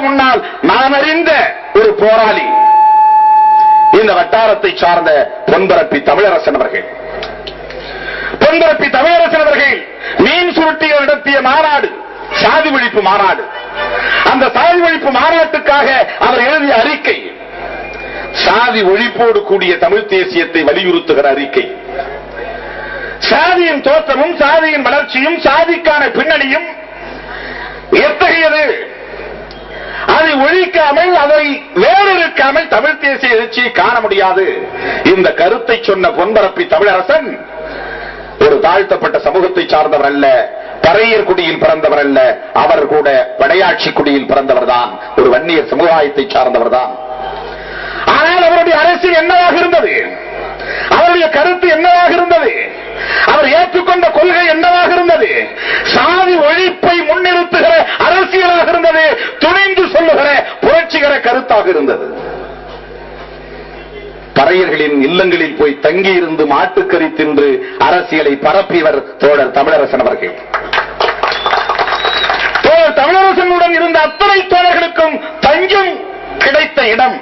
ஆண்டுகளுக்கு முன்னால் நான் அறிந்த ஒரு போராளி. இந்த வட்டாரத்தை சார்ந்த பொன்பரப்பி தமிழரசன் அவர்கள். பொன்பரப்பி தமிழரசன் அவர்கள் மீன் சுருட்டிகள் நடத்திய மாநாடு சாதி ஒழிப்பு மாநாடு. அந்த சாதி ஒழிப்பு மாநாட்டுக்காக அவர் எழுதிய அறிக்கை. சாதி ஒழிப்போடு கூடிய தமிழ் தேசியத்தை வலியுறுத்துகிற அறிக்கை. சாதியின் தோற்றமும் சாதியின் வளர்ச்சியும் சாதிக்கான பின்னணியும் எத்தகையது? அதை ஒழிக்காமல் அதை வேறொருக்காமல் தமிழ் தேசிய எழுச்சியை காண முடியாது. இந்த கருத்தை சொன்ன பொன்பரப்பி தமிழரசன் ஒரு தாழ்த்தப்பட்ட சமூகத்தை சார்ந்தவர் அல்ல பறையர் குடியில் பிறந்தவர் அல்ல அவர் கூட படையாட்சி குடியில் பிறந்தவர் தான் ஒரு வன்னியர் சமுதாயத்தை சார்ந்தவர் தான் ஆனால் அவருடைய அரசியல் என்னவாக இருந்தது அவருடைய கருத்து என்னவாக இருந்தது அவர் ஏற்றுக்கொண்ட கொள்கை என்னவாக இருந்தது சாதி ஒழிப்பை முன்னிறுத்துகிற அரசியலாக இருந்தது துணிந்து சொல்லுகிற புரட்சிகர இருந்தது. பறையர்களின் இல்லங்களில் போய் தங்கியிருந்து மாட்டுக்கறி தின்று அரசியலை பரப்பியவர் தோழர் தமிழரசன் அவர்கள். தோழர் தமிழரசனுடன் இருந்த அத்தனை தோழர்களுக்கும் தஞ்சம் கிடைத்த இடம்.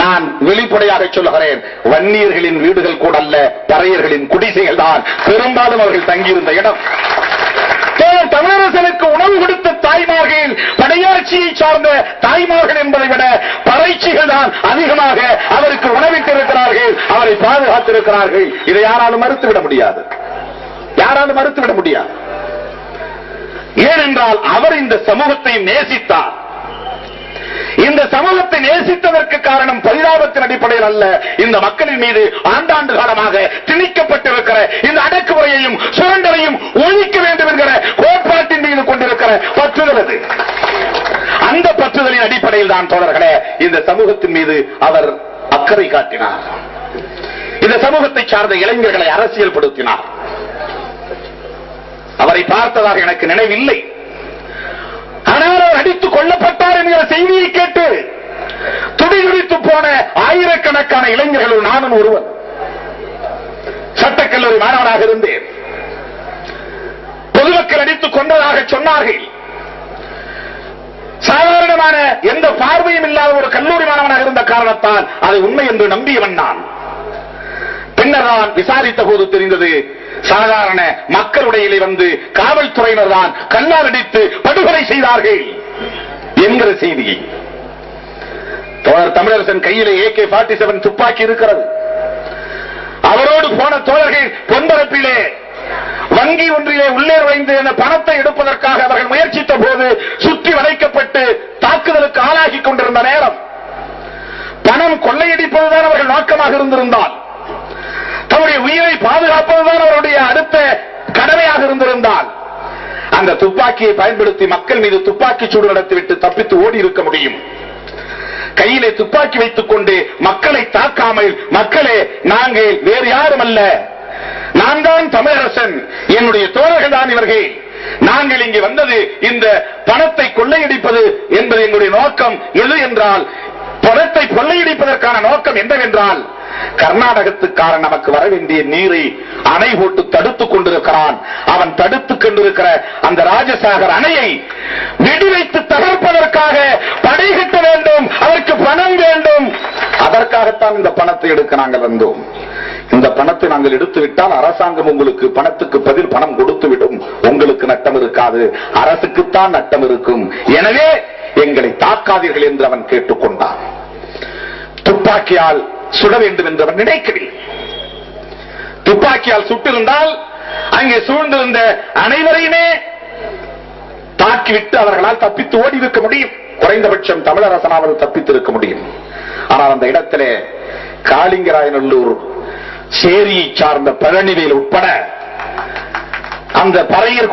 நான் வெளிப்படையாக சொல்லுகிறேன் வன்னியர்களின் வீடுகள் கூட அல்ல பறையர்களின் குடிசைகள் தான் பெரும்பாலும் அவர்கள் தங்கியிருந்த இடம். தோழர் உணவு கொடுத்த தாய்மார்கள் படையாட்சியை சார்ந்த தாய்மார்கள் என்பதை விட பறைச்சிகள் தான் அதிகமாக அவருக்கு உணவிட்டிருக்கிறார்கள் அவரை பாதுகாத்திருக்கிறார்கள். இதை யாராலும் மறுத்துவிட முடியாது. யாராலும் மறுத்துவிட முடியாது. ஏனென்றால் அவர் இந்த சமூகத்தை நேசித்தார். இந்த சமூகத்தை நேசித்ததற்கு காரணம் பரிதாபத்தின் அடிப்படையில் அல்ல இந்த மக்களின் மீது ஆண்டாண்டு காலமாக திணிக்கப்பட்டிருக்கிற இந்த அடக்குமுறையையும் சுரண்டலையும் ஒழிக்க பற்றுகிறது. அந்த பற்றுதலின் அடிப்படையில் தான் தோழர்களே இந்த சமூகத்தின் மீது அவர் அக்கறை காட்டினார். இந்த சமூகத்தை சார்ந்த இளைஞர்களை அரசியல் படுத்தினார். அவரை பார்த்ததாக எனக்கு நினைவில்லை. ஆனால் அவர் அடித்துக் கொல்லப்பட்டார் என்கிற செய்தியை கேட்டு துடிதுடித்து போன ஆயிரக்கணக்கான இளைஞர்கள் நானும் ஒருவன் சட்டக்கல்லூரி மாணவனாக இருந்தேன். பொதுமக்கள் அடித்துக் கொண்டது சொன்னார்கள் சாதாரணமான எந்த பார்வையும் இல்லாத ஒரு கல்லூரி மாணவனாக இருந்த காரணத்தால் அதை உண்மை என்று நம்பியவன் நான். பின்னர் நான் விசாரித்த போது தெரிந்தது சாதாரண மக்களுடைய வந்து காவல்துறையினர் தான் கண்ணால் அடித்து படுகொலை செய்தார்கள் என்கிற செய்தியை. தோழர் தமிழரசன் கையிலே கே பார்ட்டி செவன் துப்பாக்கி இருக்கிறது. அவரோடு போன தோழர்கள் பொன்பரப்பிலே வங்கி ஒன்றிலே உள்ளே நுழைந்து அந்த பணத்தை எடுப்பதற்காக அவர்கள் முயற்சித்த போது சுற்றி வளைக்கப்பட்டு தாக்குதலுக்கு ஆளாகி கொண்டிருந்த நேரம். பணம் கொள்ளையடிப்பதுதான் அவர்கள் நோக்கமாக இருந்திருந்தால். தன்னுடைய உயிரை பாதுகாப்பதுதான் அவருடைய அடுத்த கடமையாக இருந்திருந்தால். அந்த துப்பாக்கியை பயன்படுத்தி மக்கள் மீது துப்பாக்கி சூடு நடத்திவிட்டு தப்பித்து ஓடி இருக்க முடியும். கையிலே துப்பாக்கி வைத்துக் கொண்டு மக்களை தாக்காமல் மக்களே நாங்கள் வேறு யாரும் அல்ல நான் தான் தமிழரசன். என்னுடைய தோழர்கள் தான் இவர்கள். நாங்கள் இங்கு வந்தது இந்த பணத்தை கொள்ளையடிப்பது என்பது எங்களுடைய நோக்கம். எது என்றால் பணத்தை கொள்ளையடிப்பதற்கான நோக்கம் என்னவென்றால் கர்நாடகத்துக்காரன் நமக்கு வர வேண்டிய நீரை அணை போட்டு தடுத்துக் கொண்டிருக்கிறான். அவன் தடுத்துக் கொண்டிருக்கிற அந்த ராஜசாகர் அணையை வெடிவைத்து தகர்ப்பதற்காக படை கட்ட வேண்டும் அதற்கு பணம் வேண்டும். அதற்காகத்தான் இந்த பணத்தை எடுக்க நாங்கள் வந்தோம். இந்த பணத்தை நாங்கள் எடுத்து விட்டால் அரசாங்கம் உங்களுக்கு பணத்துக்கு பதில் பணம் கொடுத்து விடும். உங்களுக்கு நட்டம் இருக்காது. அரசுக்குத்தான் நட்டம் இருக்கும். எனவே எங்களை தாக்காதீர்கள் என்று அவன் கேட்டுக்கொண்டான். துப்பாக்கியால் சுட வேண்டும் என்று அவன் நினைக்கவில்லை. துப்பாக்கியால் சுட்டிருந்தால் அங்கே சூழ்ந்திருந்த அனைவரையுமே தாக்கிவிட்டு அவர்களால் தப்பித்து ஓடி இருக்க முடியும். குறைந்தபட்சம் தமிழரசனாவது தப்பித்திருக்க முடியும். ஆனால் அந்த இடத்திலே காளிங்கராயநல்லூர் சேரியை சார்ந்த பழனிவேல் உட்பட அந்த பறையர்